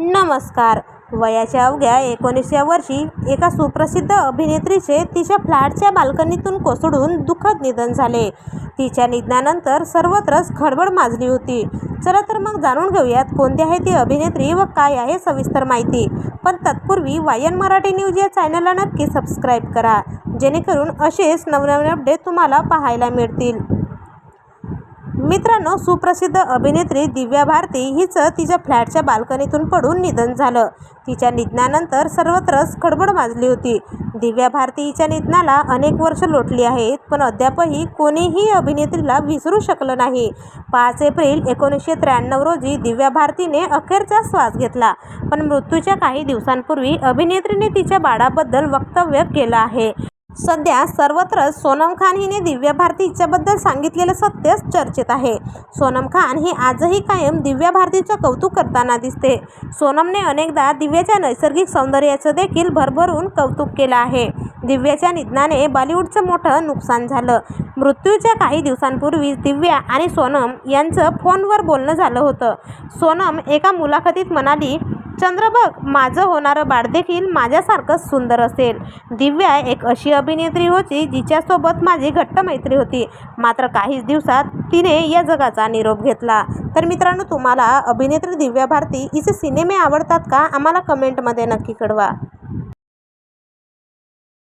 नमस्कार. वयाच्या अवघ्या एकोणीसव्या वर्षी एका सुप्रसिद्ध अभिनेत्रीचे तिच्या फ्लॅटच्या बाल्कनीतून कोसळून दुःखद निधन झाले. तिच्या निधनानंतर सर्वत्रच खळबळ माजली होती. चला तर मग जाणून घेऊयात कोणती आहे ती अभिनेत्री व काय आहे सविस्तर माहिती. पण तत्पूर्वी वायन मराठी न्यूज या चॅनलला नक्की सबस्क्राईब करा. जेणेकरून असेच नवनवीन अपडेट तुम्हाला पाहायला मिळतील. मित्रांनो सुप्रसिद्ध अभिनेत्री दिव्या भारती हिचं तिच्या फ्लॅटच्या बाल्कनीतून पडून निधन झालं. तिच्या निधनानंतर सर्वत्रच खडबड माजली होती. दिव्या भारती हिच्या निधनाला अनेक वर्ष लोटली आहेत पण अद्यापही कोणीही अभिनेत्रीला विसरू शकलं नाही. पाच एप्रिल एकोणीसशे त्र्याण्णव रोजी दिव्या भारतीने अखेरचा श्वास घेतला पण मृत्यूच्या काही दिवसांपूर्वी अभिनेत्रीने तिच्या बाळाबद्दल वक्तव्य केलं आहे. सध्या सर्वत्र सोनम खान हिने दिव्या भारती हिच्याबद्दल सांगितलेलं सत्यच चर्चेत आहे. सोनम खान ही आजही कायम दिव्या भारतीचं कौतुक करताना दिसते. सोनमने अनेकदा दिव्याच्या नैसर्गिक सौंदर्याचं देखील भरभरून कौतुक केलं आहे. दिव्याच्या निधनाने बॉलिवूडचं मोठं नुकसान झालं. मृत्यूच्या काही दिवसांपूर्वी दिव्या आणि सोनम यांचं फोनवर बोलणं झालं होतं. सोनम एका मुलाखतीत म्हणाली चंद्र बघ माझं होणारं बाळ देखील माझ्यासारखंच सुंदर असेल. दिव्या एक अशी अभिनेत्री होती जिच्यासोबत माझी घट्ट मैत्री होती. मात्र काहीच दिवसात तिने या जगाचा निरोप घेतला. तर मित्रांनो तुम्हाला अभिनेत्री दिव्या भारती हिचे सिनेमे आवडतात का? आम्हाला कमेंटमध्ये नक्की कळवा.